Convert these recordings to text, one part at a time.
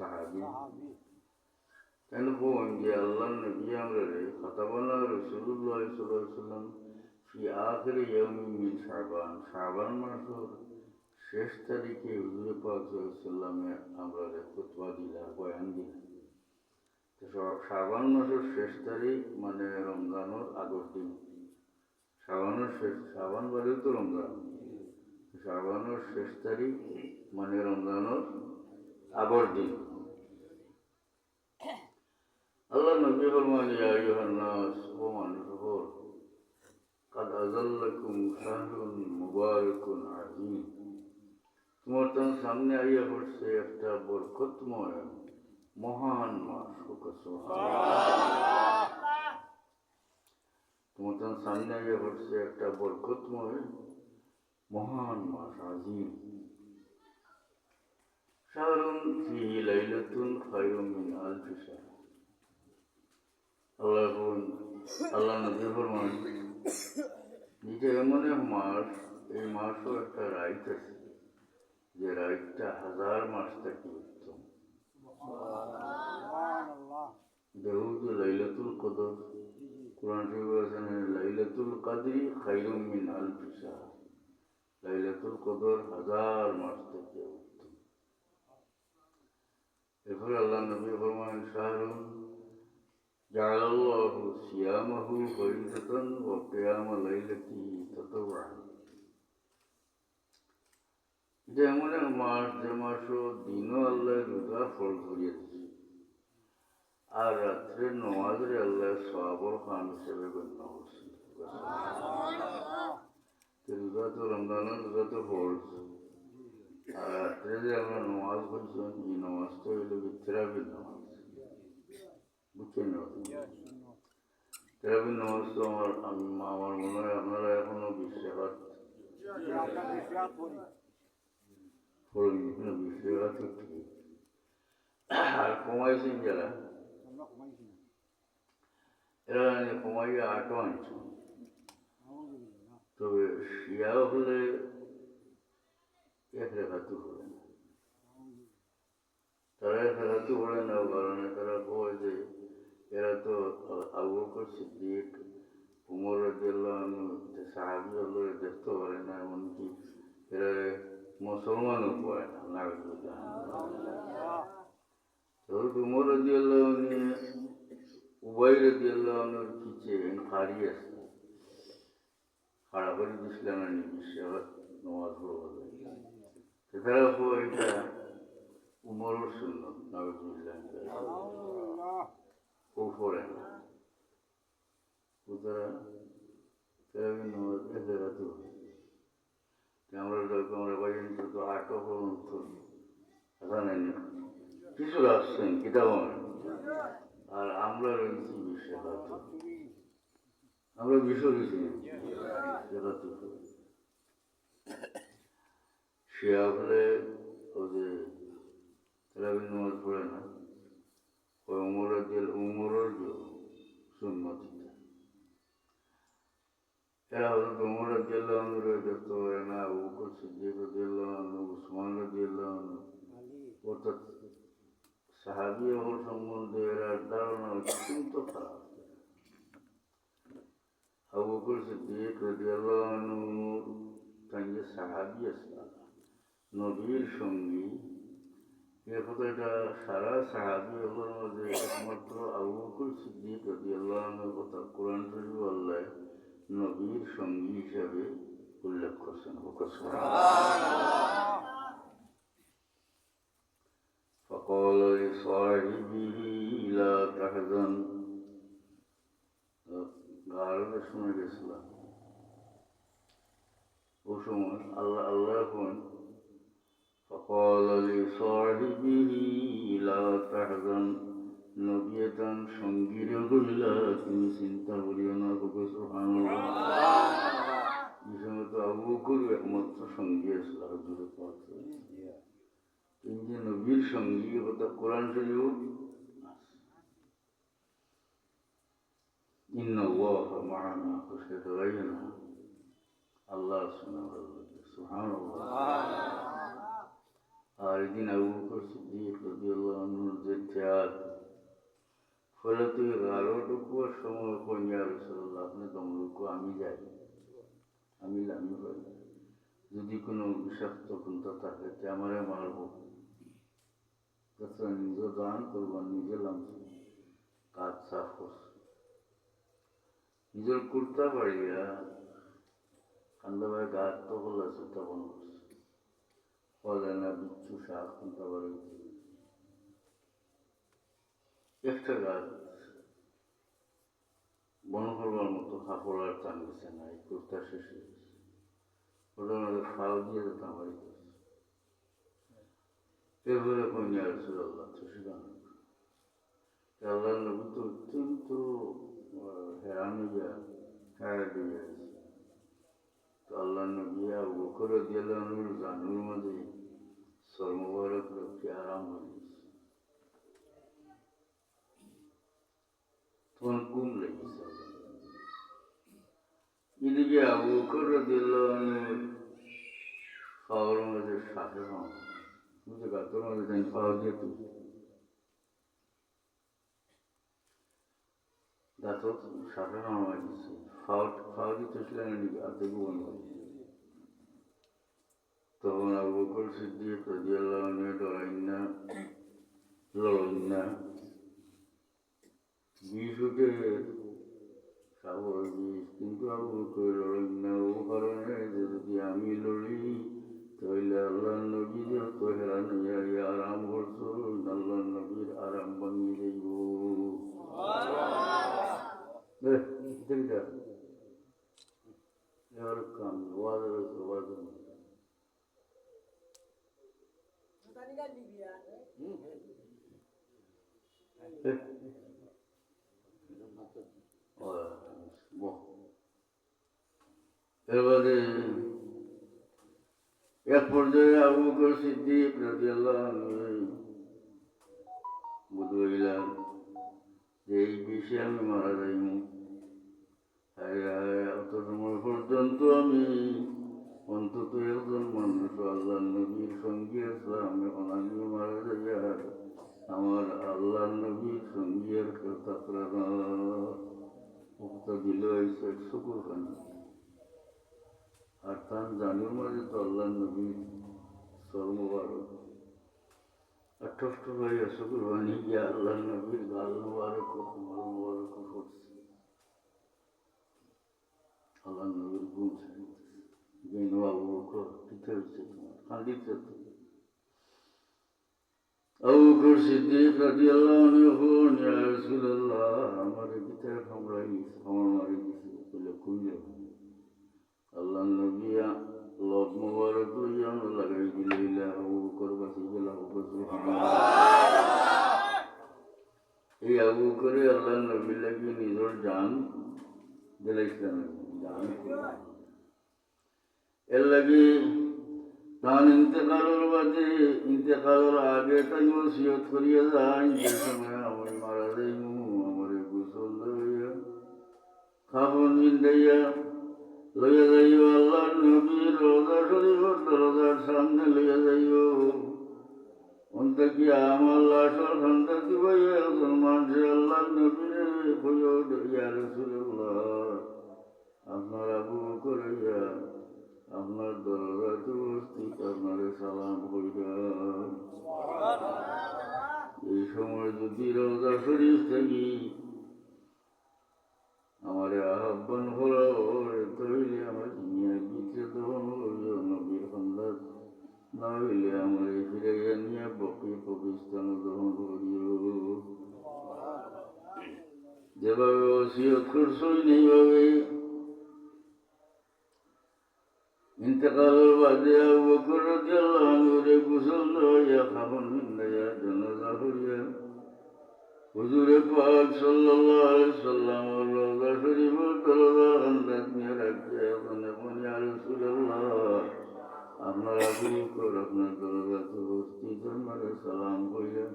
সাহাবি। কেন কোন যে আল্লাহ নবী আমরা রে খতাবানা রসুল্লাহ সাল্লাম ফি আখরি ইয়াউমি মিন শাবান। শাবান মাসের শেষ তারিখে হুজুর পাক সাল্লামে আমরা রে খুতবা দিলা বয়ান দিলা তো শ- মাসের শেষ তারিখ মানে রমজানের আগের দিন। শাবানের শেষ শাবান বারেও তো রমজান। শাবানের শেষ তারিখ মানে রমজানের আগের দিন। আল্লাহ নবী ফরমান ইয়া আইয়ুহান নাস ও মানুষ হল কাদ আযাল্লাকুম শাহরুন মুবারাকুন আযীম। তোমার তো সামনে আইয়া পড়ছে একটা বরকতময়, মহান মাস তোমার তো সামনে আইয়া পড়ছে একটা বরকতময়, মহান মাস আজিম শাহরুন ফিহি লাইলাতুন খায়রুম মিন আলফি শাহর। আল্লাহ বলুন, আল্লাহ নবী ফরমান। নিজে এমন এক মাস, এই মাসও একটা রাইট আছে, যে রাইটটা হাজার মাস থেকে উত্তম। দেহুদ লাইলাতুল কদর। কোরআন শরীফ লাইলাতুল কাদরি খাইরুম মিন আলফি শাহর। লাইলাতুল কদর হাজার মাস থেকে উত্তম। এরপরে আল্লাহ নবী ফরমান, শাহরুন। جعل الله صيامه فريضة وقيام ليلته تطوعا এটা এমন এক মাস যে মাসও দিনও আল্লাহ রোজা ফল ধরিয়ে দিচ্ছে আর রাত্রে নমাজরে আল্লাহ সবর খান হিসেবে গণ্য করছে তো রোজা তো রমজানের রোজা তো ফরজ আর রাত্রে যে আমরা নমাজ পড়ছি এই নমাজটা হইল বিত্রাবির নামাজ বুঝছেন না আমার আমার মনে হয় আপনারা এখনও বিশ্বাস করেন ঠিক আর কমাইছেন যারা এরা কমাইয়া আটও আনছে তবে শিয়া হলে এক রেখাতু হবে না তারা এক রেখাতু হবে না কারণে তারা কয় যে এরা তো আবু বকর সিদ্দিক, উমর রাদিয়াল্লাহু আনহু সাহাবী হলো দেখতে পারে না, এমনকি এরা মুসলমানও পড়ে না নাগরিক হযরত উমর রাদিয়াল্লাহু আনহু, উবাই রাদিয়াল্লাহু আনহুর পিছে খাড়ি আছে। খাড়া করে দিছিলেন না বিশ্বাস নমাজ পড়বে তারা এটা উমরের সুন্নত নাগরিক উপরে সুতরাং তেরাবিন নামাজ আমরা যখন আমরা বাড়ি তো আটও পর্যন্ত জানেন কিছু আসছেন, কিতাব আর আমরা রয়েছি বিশ্বে আমরা বিশ্ব সে আসলে ওদের তেরাবিন নামাজ পড়ে না। ওই উমরের দিল উমরের সুন্নত এরা হজরত উমরের দিল দেখতে পারে না আবু বকর সিদ্দিক দিল উসমান দিল অর্থাৎ সাহাবি হল সম্বন্ধে এরা ধারণা অত্যন্ত খারাপ। আবু বকর সিদ্দিক রাদিয়াল্লাহু তাঙ্গে সাহাবি আসলাম নবীর সঙ্গী এ কথাটা সারা সাহাবিগুলোর মধ্যে একমাত্র আবু বকর সিদ্দিক রাদিয়াল্লাহু আনহুর কথা কোরআন শরীফ আল্লাহ নবীর সঙ্গী হিসাবে উল্লেখ করছেন فقال لصاحبه لا تحزن গাড়ি শুনে গেছিলাম ও সময় আল্লাহ আল্লাহ এখন فقال لصاحبه لا تحزن নবিয়াতান সঙ্গীরে কহিলা তুমি চিন্তা করিও না কবে সুবহানাল্লাহ এই সময় তো আবু বকর একমাত্র সঙ্গী আসলো হুজুরে পাক তিনি যে নবীর সঙ্গী কথা কোরআন শরীফ إن الله معنا فستغينا الله سبحانه وتعالى سبحان الله আর আরেকদিন আবু বকর সিদ্দিক রাদিয়াল্লাহু আনহুর যে ত্যাগ। ফলে তুই ঢুকুয়ার সময় কইয়া রসুল্লাহ আপনি তমলুকু আমি যাই আমি পাই যদি কোনো বিষাক্ত কুন্তা থাকে, তে আমারে মারব। তাছাড়া নিজে দান করবার নিজে লামছে কাজ সাফ করছে। নিজের কুর্তা বাড়িয়া কান্দাবাই গাছ তো হল তখন করছে। ফলে বিচ্ছু শাক কুন্তা একটা গাছ করবার মতো আর টান গেছে না এই কুর্তা শেষ হয়ে গেছে ওটা আমাদের ফাও দিয়ে যেতাম বাড়ি করছে এরপরে কন্যা রসুল্লাহ তো আল্লাহ নবী তো অত্যন্ত হেরান হয়ে গেছে তো আল্লাহ নবী আবু বকর দিয়ালানুর জানুর মাঝে সর্মবারক লোককে আরাম হয়ে গেছে ঘুম লেগেছে এদিকে আবু বকর দিয়ালানুর পাওয়ার মাঝে সাথে হন। বুঝতে গাতর মাঝে জানি পাওয়া যেত গাত সাথে হওয়া গেছে খাওয়া খাওয়া দিতে ছিলেন গাতে ঘুমন তখন আবু বকর সিদ্দিক রাদিয়াল্লাহু আনহু ডরাইন না লড়ইন না বিষ উঠে সাগর বিষ কিন্তু আবু বকর লড়ইন না ও কারণে যদি আমি লড়ি তাহলে আল্লাহ নবী তো হেরান হইয়া আরাম করছ আল্লাহ নবীর আরাম ভাঙিয়ে যাইব Eh, কাম ওয়াজ ওয়াজ এবারে এক পর্যায়ে আবু বকর সিদ্দিক রাদিয়াল্লাহু আনহু বুঝ হইলেন যে এই বিষে আমি মারা যাইনি পর্যন্ত আমি অন্তত একজন মানুষ আল্লাহ নবীর সঙ্গে আসলাম এখন মারা যাইয়া আমার আল্লাহ নবীর সঙ্গে আর থাকলে না দিল হয়েছে শুকুর খানি আর তার জানুর মাঝে তো আল্লাহ নবীর সর্ববারক আঠষ্ট হয়ে শুকুর বানি গিয়ে আল্লাহ নবীর গাল মুবারক কুমার মুবারক করছে আল্লাহ নবীর বেনু আবু বকর পিঠে হচ্ছে তোমার কাঁদিতে আবু বকর সিদ্দিক রাদিয়াল্লাহু আনহু ইয়া রাসূলুল্লাহ আমার পিঠে কামড়াই আমার মারি দিছে বলে কইলে আল্লাহ নবী লোক মুবারক লইয়া লাগাই দিলে আবু বকর বাসি গেল আবু বকর এই আবু করে আল্লাহ নবী লাগি নিজের জান দিলাইছিলেন এর লাগি তার ইন্তেকালের বাদে ইন্তেকালের আগে তাই ওসিয়ত করিয়া যান যে সময় আমি মারা যাইমু আমার গোসল লইয়া খাবন বিন্দাইয়া লইয়া যাইও আল্লাহ নবীর রোজা শরীফ দরজার সামনে লইয়া যাইও। অন্তে কি আমার লাশর খান্তা কি ভাইয়া একজন মানুষে নবীরে ইয়া রাসূলুল্লাহ। আপনার আবু করিয়া আপনার দরজাতে উপস্থিত আপনারে সালাম কইরা এই সময় যদি রোজা শরীফ থাকি আমার আহ্বান হলো তৈলে আমার নিয়ে গিয়েছে তখন নবীর সন্ধ্যা না হইলে আমার ফিরাইয়া নিয়ে বকি প্রবিস্তান গ্রহণ করিও। যেভাবে ওসিয়ত করছই নেইভাবে ইন্তকালের বাদে বকর রাদিয়াল্লাহু আনহু রে গোসল লইয়া খাবন বিন্দাইয়া জানাজা করিয়া হুজুরে পাক সাল্লাল্লাহু আলাইহি সাল্লাম রওজা শরীফ দরজা হান্দাত নিয়ে রাখছে। কোনি আর রাসূলুল্লাহ, আপনার আবু বকর আপনার দরজাতে উপস্থিত আমার সালাম কইয়া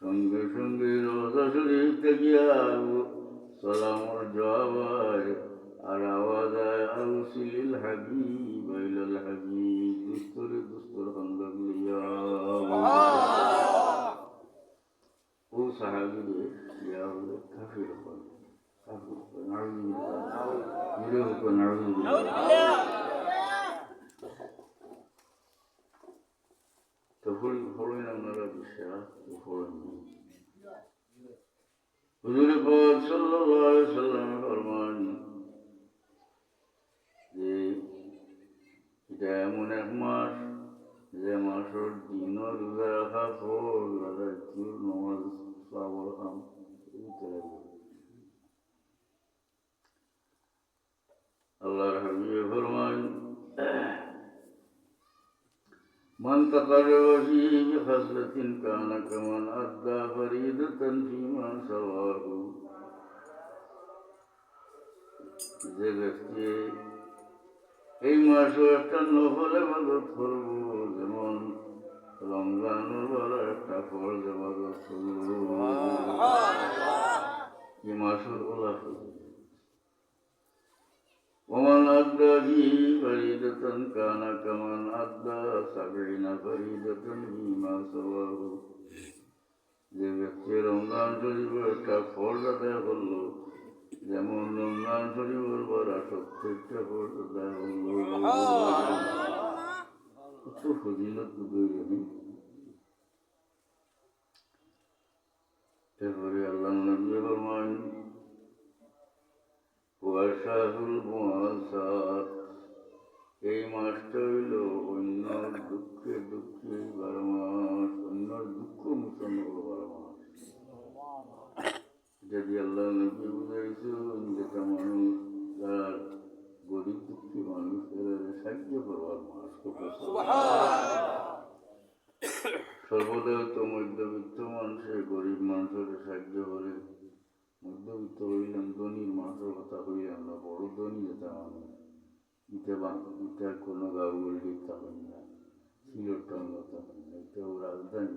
সঙ্গে সঙ্গে রওজা শরীফ থেকে সালামর জবাব হয়। على وضع أنسي للحبيب إلى الحبيب. دستر دستر خندق لي الله. صحابي يا الله كفر خلق. হুজুর পর সাল্লাম যে মাসের দিন রোজা রাখা ফল রাত্রির নমাজ সাবর খাম আল্লাহর হাবিবে ফরমান من تقرب فيه بخصلة كان كمن أدى فريدة فيما سواه যে ব্যক্তি এই মাসে একটা নফল এবাদত করব যেমন রমজানের বড় একটা ফল এবাদত করব এই মাসের ওলা ومن أدى به فريدة كان كمن أدى سبعين فريدة فيما سواه যে ব্যক্তি রমজান শরীফের একটা ফল আদায় করলো যেমন রমজান শরীফের পরা সত্তরটা ফল আদায় করলো কত ফজিলত বুঝে এরপরে আল্লাহ নবী ফরমান ওয়াশাহুল মুআসাত এই মাসটা হইল অন্য দুঃখে দুঃখে বারো মাস অন্য দুঃখ মোচন বারো মাস যদি আল্লাহ নবী বুঝাইছেন যেটা মানুষ যারা গরিব দুঃখী মানুষ এরা সাহায্য করবার মাস সর্বদা তো মধ্যবিত্ত মানুষের গরিব মানুষের সাহায্য করে মধ্যবিত্ত হইলাম ধনির মানুষের কথা হইলাম না বড় ধনী যেটা মানুষ ইটা ইটা কোনো গাউল লিখতে হয় না সিলেটটার মতো হয় না এটাও রাজধানী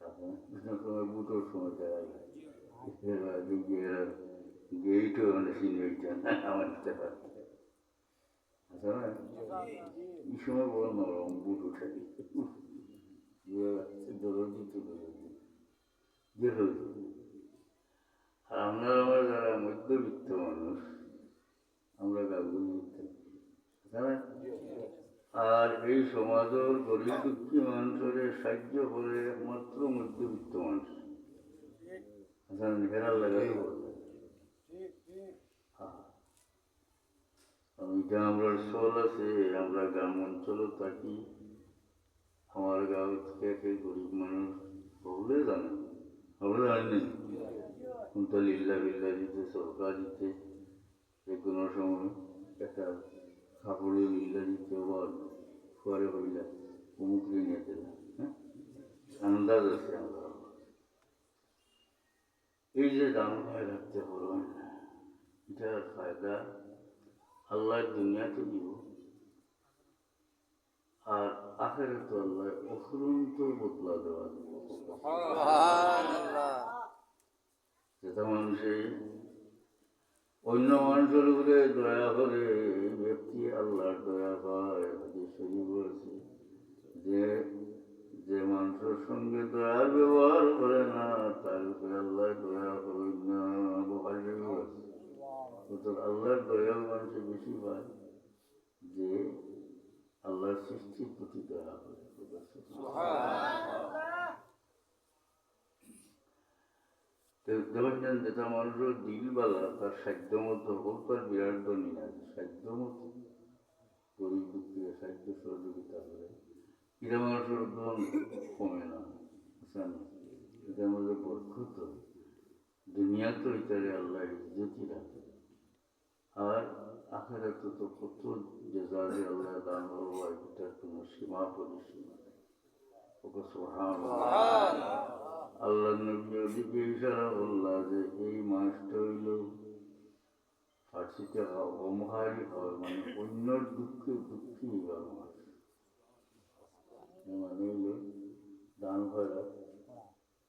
তখন সময় বুটোর সময় দেখা যায় এরা দিকে এরা গেইটও মানে সিনেটটা আমার দিতে পারত আচ্ছা না এই সময় বড় নরম বুট উঠে দরজি তুলে যে হয়েছে আর আমরা আমরা যারা মধ্যবিত্ত মানুষ আমরা গাগুল নিতে আর এই সমাজের গরিব দুঃখী মানুষের সাহায্য করে একমাত্র মধ্যবিত্ত মানুষ হেরার লাগাই বলবে এটা আমরা চল আছে আমরা গ্রাম অঞ্চলে থাকি। আমার গাঁও থেকে গরিব মানুষ বলে জানে। আমরা জানি কোনটা লিল্লা বিল্লা দিতে সরকার দিতে যে কোনো সময় একটা কাপড়ে বিল্লা দিতে বা ফুয়ারে হইলা অমুক নিয়ে দিলাম হ্যাঁ? আন্দাজ আছে আমরা। এই যে দাম রাখতে পারবেন এটার ফায়দা আল্লাহ দুনিয়াতে দিব আর আখেরে তো আল্লাহ অফুরন্ত বদলা দেওয়া যেটা মানুষে অন্য মানুষের উপরে দয়া করে ব্যক্তি আল্লাহর দয়া পায় শরীফ আছে যে যে মানুষের সঙ্গে দয়ার ব্যবহার করে না তার উপরে আল্লাহ দয়া করে না আছে সুতরাং আল্লাহর দয়া মানুষে বেশি পায় যে আল্লাহর সৃষ্টির প্রতি দয়া করে দেখেন যেটা মানুষের দিলবালা তার সাধ্য মতো হোক তার বিরাট ধনী না সাধ্য মতো গরিব দুঃখীরা সাহায্য সহযোগিতা করে, এটা মানুষের ধন কমে না এটা আমাদের বরক্ষত দুনিয়া তো এটারে আল্লাহ ইজ্জতি রাখে। আর আখেরাত তো কত জেজারে আল্লাহ দান হওয়া এটার কোনো সীমা পরিসীমা ওকে সোহান আল্লাহ নবী ওদিকে ইশারা বললা যে এই মাসটা হইল ফার্সিতে অমহারি হয় মানে অন্যর দুঃখে দুঃখী হওয়ার মাস। মানে হইল দান করা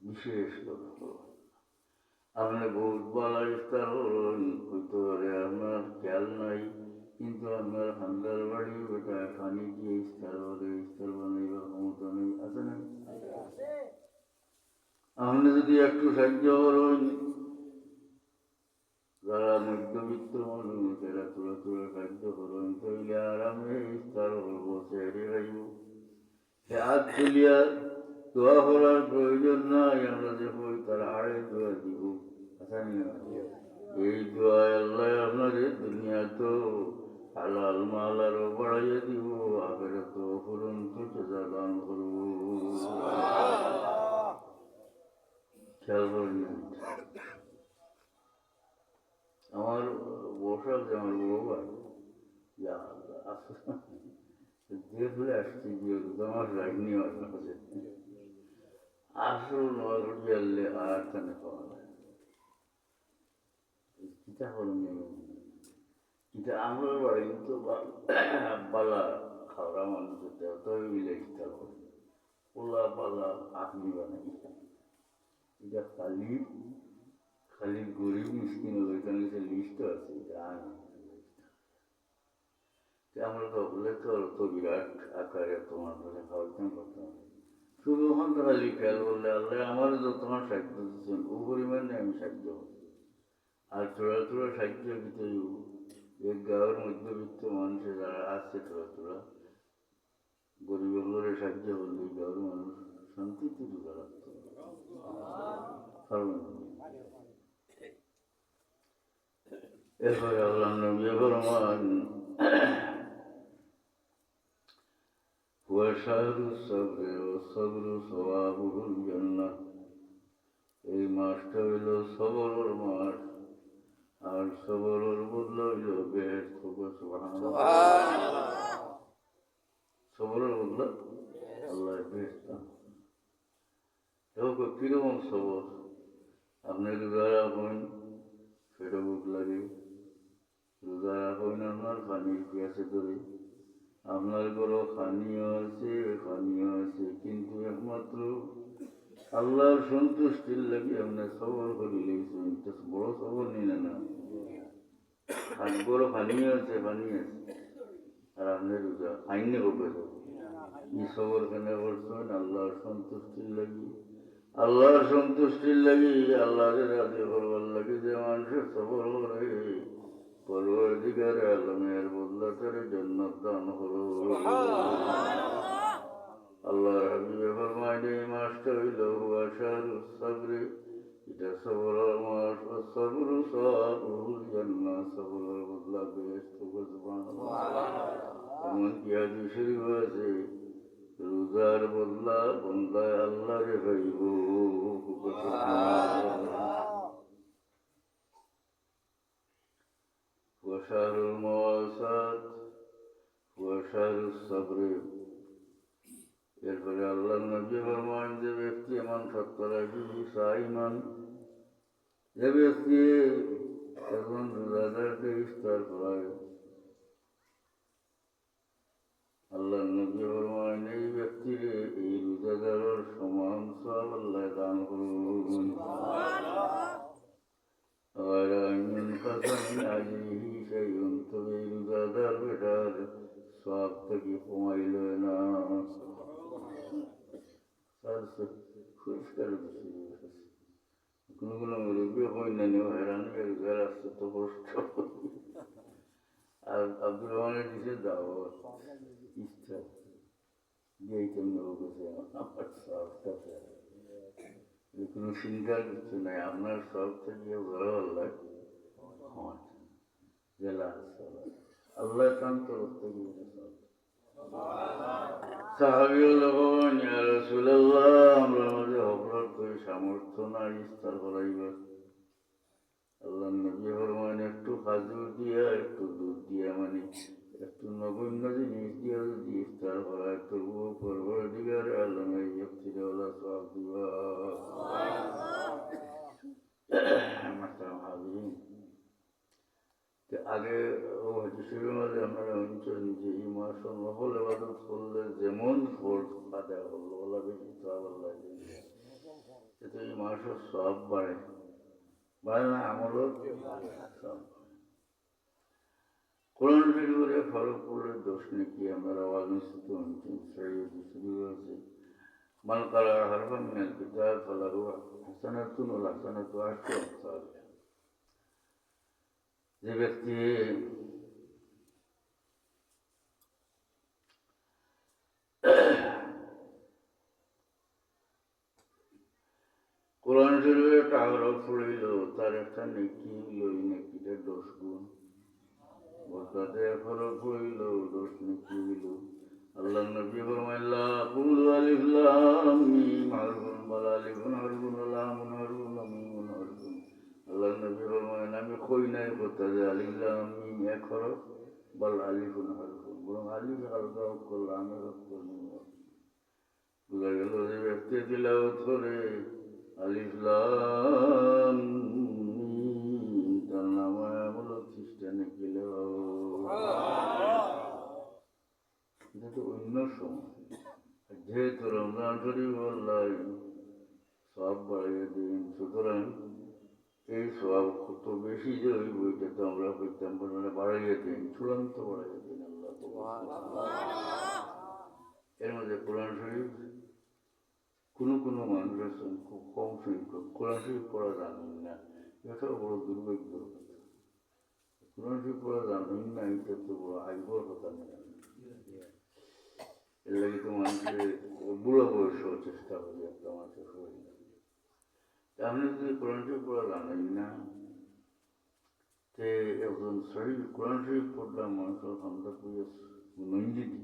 বিশেষ লক্ষ্য আপনি বহুত বলা ইফতার হলেন হইতে পারে আপনার খেয়াল নাই, কিন্তু আপনার হান্দার বাড়ি ওটা পানি দিয়ে ইফতার করে ইফতার বানাইবার ক্ষমতা নেই আছে না আপনি যদি একটু সাহায্য করেন। যারা মধ্যবিত্ত মানুষ, এরা তুলে তুলে সাহায্য করেন। তাইলে আরামে ইফতার করব সেরে খাইব হাত তুলিয়া দোয়া করার প্রয়োজন নাই, আমরা যে তার আড়ে দোয়া দিব। এই দোয়া আল্লাহ আপনাদের দুনিয়া তো হালাল মাল আরও বাড়াইয়া দিব আগের তো ফুরন্ত দান খেয়াল আমার বসাল যে আমার বউ ভাই আল্লাহ, আসলে দেখলে আসছি যে তোমার রাগনি আছে আসল নয় আর কানে পাওয়া যায় কিতা হল কিন্তু আমরা বা- বালা খাওয়া মানুষ তবে মিলে ইচ্ছা করে পোলা পালা আপনি বানাই। এটা খালি খালি গরিব মিসকিন ওইখানে যে লিস্ট আছে আমরা তো বলে তো বিরাট আকারে তোমার কাছে খাওয়াইতাম করতাম শুধু থেকে খালি খেয়াল করলে আল্লাহ আমার তো তোমার সাহায্য দিচ্ছেন ও পরিমাণে আমি সাহায্য করছি আর তোরা তোরা সাহায্য দিতে এই গাঁয়ের মধ্যবিত্ত মানুষে যারা আছে তোরা তোরা গরিবগুলোর সাহায্য করলে এই গাঁয়ের মানুষ শান্তিতে ঢুকে রাখতো পারবেন এরপরে আল্লাহ নবী ফরমান وشهر الصبر والصبر صوابه الجنة এই মাসটা হইল সবরের মাস আর সবরের বদলা হইল বেহেস্ত সবরের বদলা? আল্লাহ বেহেস্ত দেখো কীরকম সবর? আপনি রোজা রাখুন সেটা বুক লাগে রোজা রাখুন আপনার পানি পিয়াসে ধরে আপনার ঘরও খানিও আছে খানিও আছে, কিন্তু একমাত্র আল্লাহর সন্তুষ্টির লাগে আপনার সবর করে লেগেছেন বড় সবর নিয়ে না আর বড় খানিও আছে পানি আছে। আর আপনার আইনে করবে এই সবর কেন করছেন? আল্লাহর সন্তুষ্টির লাগি। আল্লাহর সন্তুষ্টির লাগি আল্লাহর রাজি করবার লাগে যে মানুষের সবর করে। পরবর্তীকার আলমের বদলাতের জন্নত দান হলো আল্লাহর হাবিবে ফরমাইন এই মাসটা হইল আশার সাবরে এটা সবরের মাস সবর সবুল জন্না সবরের বদলা বেহেস্ত এমন কি আদি শরীফ আছে রোজার বদলা বন্দায় আল্লাহ রে হইব وشهر المواساة وشهر الصبر এরপরে আল্লাহ নবী ফরমান যে ব্যক্তি এমন সত্তরাশি সাইমান যে ব্যক্তি এখন রোজাদারকে ইফতার করায় আল্লাহ নবী ফরমান এই ব্যক্তির এই রোজাদারের সমান সব আল্লাহ দান করুন। আর আইন কাসান আলিহি, সেই অন্তরে রোজাদার বেটার সব থেকে কমাইল না। পরিষ্কার কোনো কোনো মুরব্বী হয় না নেও হেরান রোজার আসতে তো কষ্ট। আর আব্দুর রহমানের দিছে দাওয়াত ইচ্ছা। দিয়েছেন গেছে আমার সবটা কোনো চিন্তার কিছু নাই আপনার সব থেকে বড় আল্লাহ। ক্ষমা জেলা আল্লাহ। শান্ত করতে গিয়ে সব সামর্থ্য নাই ইস্তার করাইবার। আল্লাহ নবী একটু খাজুর দিয়া, একটু দুধ দিয়া মানে একটু নগণ্য জিনিস দিয়া যদি ইফতার করা তবুও পরবর দিগার আলমে ইফতিরে ওলা সব দিবা মাসালাম হাজিরিন যে আগে বুঝতে গেল যে আপনারা অঞ্চলে যে হিমাসন নকল এবাদত করলে যেমন ফল পাতা হলো ওলা বেশি সব আল্লাহ এতে হিমাসের সব বাড়ে। বাড়ে না, আমলও সব কোরআন শরীফের ফরকপুরের দোষ নাকি? আমরা অবাগিত শরীফ শুরু হয়েছে মান কালা হরফা মিনাল কিতাব ফালাহু হাসানাতুন ওয়া হাসানাতু আশরু আমসাল যে ব্যক্তি কোরআন শরীফের একটা হরফ পড়িল তার একটা নেকি হইল এই নেকিটা দশ গুণ। বরকাতে হরফ পড়িল দশ নেকি হইল আল্লাহ নবী ফরমাইল্লা কুল আলিফ লাম মিম হারফুন বাল আলিফুন হারফুন লামুন হারফুন মিমুন হারফুন আল্লাহ নবী ফরমাইন আমি কই নাই কথা যে আলিফ লাম মিম এক হরফ বাল আলিফুন হারফুন বরং আলিফ হালকা অক্ষর লামের অক্ষর মিম বোঝা গেল যে ব্যক্তি তিলাওয়াত করে আলিফ লাম তার নাম হলো খ্রিস্টানে গেলে অন্য সময়। যেহেতু রমজান শরীফ আল্লাহ সব বাড়িয়ে দিন সুতরাং এই সব কত বেশি যে ওই বইটা তো আমরা করতাম মানে বাড়াইয়ে দিন, চূড়ান্ত বাড়াইয়ে দিন আল্লাহ। এর মধ্যে কোরআন শরীফ কোনো কোনো মানুষ আছেন খুব কম সংখ্যক কোরআন শরীফ পড়া জানেন না। এটাও বড় দুর্ভাগ্য। কোরআন শরীফ পড়া জানেন না, এটা তো বড় আগ্রহ কথা নেই এর লাগে তো মানুষের বুড়ো বয়সেও চেষ্টা করি একটা মানুষের শরীর আপনি যদি কোরআন শরীফ পড়া জানেন না, তে একজন শরীর কোরআন শরীফ পড়লাম মানুষের সন্ধ্যা পুজো নঞ্জিতি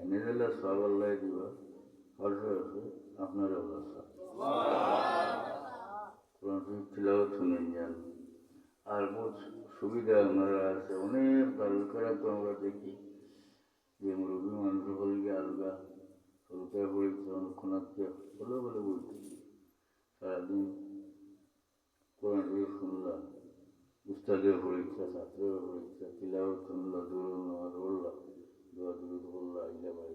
এনে দিলে সব আল্লাহ দিবা। হর্ষ আছে আপনার অবস্থা কোরআন শরীফ তিলাওয়াত শুনেন যান আর বহুত সুবিধা আপনারা আছে অনেক তালুকারা তো আমরা দেখি যে মুরব্বী মানুষ হলগে আলগা সরকার পড়েছে অনেকক্ষণাৎকে বলে বলে বলতেছি সারাদিন কোরআন শরীফ শুনলাম উস্তাদের পরীক্ষা ছাত্রের পরীক্ষা তিলাও শুনলা দৌড় নামাজ পড়লা দোয়া দুরুদ বললা ইলা বাড়ি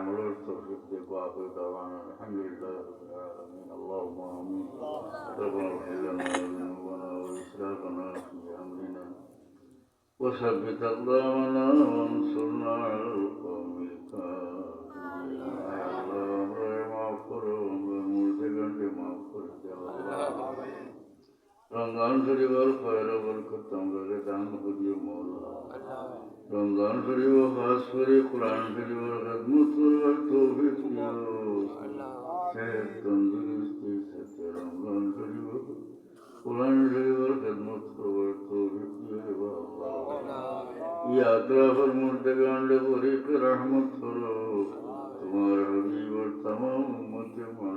يعملوا التوفيق ديكوا في دعوانا الحمد لله رب العالمين. اللهم آمين. ربنا اغفر لنا ذنوبنا وإسرافنا في أمرنا. وثبت أقدامنا وانصرنا على القوم الكافرين. রমজান শরীফের খয়ের বরকত তোমরা দান করিও মৌলা। রমজান শরীফ খাস করে কোরআন শরীফের খেদমত করবার তৌফিক দিও সেহত তন্দুরুস্তি সাথে রমজান শরীফ কোরআন শরীফের খেদমত করবার তৌফিক দিও ইয়াত্রা ফরমুর্তে গান্ডে পরীক্ষা রহমত করো। তোমার হবিবর তমাম উম্মতে মার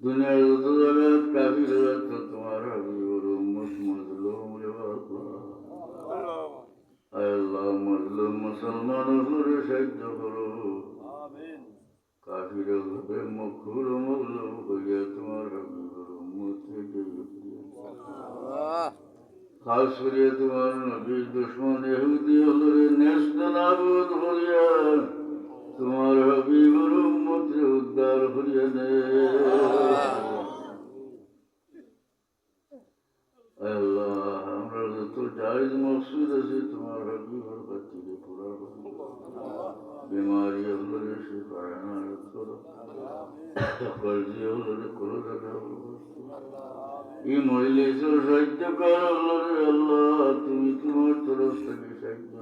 দুনিয়ার যত জায়গায় কাফির তো তোমার হাবিবের উম্মত মজলুম রে আল্লাহ মজলুম মুসলমান হলে সাহায্য করো। কাফির হলে মকুর মজলুম হইয়া তোমার হাবিবের করিও খাস করিয়া তোমার নবীর দুশ্মন এহুদি হলরে ন্যস্ত নাবুদ হইয়া। তোমার হাবিবর উম্মতে উদ্ধার করিয়া দে আল্লাহ, আমরা যত জায়জ মকসুদ আছে, তোমার হাবিবর খাতিরে পুরা বিমারি হলরে শিফায় না করো। কর্জি হলরে করো দাদা ಈ মহিলেশ্বর সাহায্য কর আল্লাহ, তুমি তোমার তরফ থেকে সাহায্য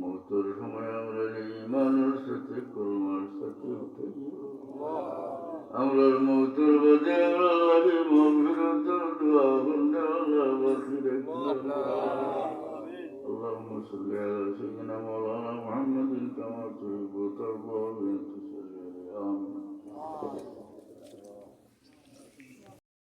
মৌতুর সময় আমরা ইমানের সাথে করুণার সাথে উঠে আমরা মৌতুর বাদে আমরা লাগে মগরত দোয়া বন্ধা اللهم صل على سيدنا مولانا محمد كما تحب وترضى وانت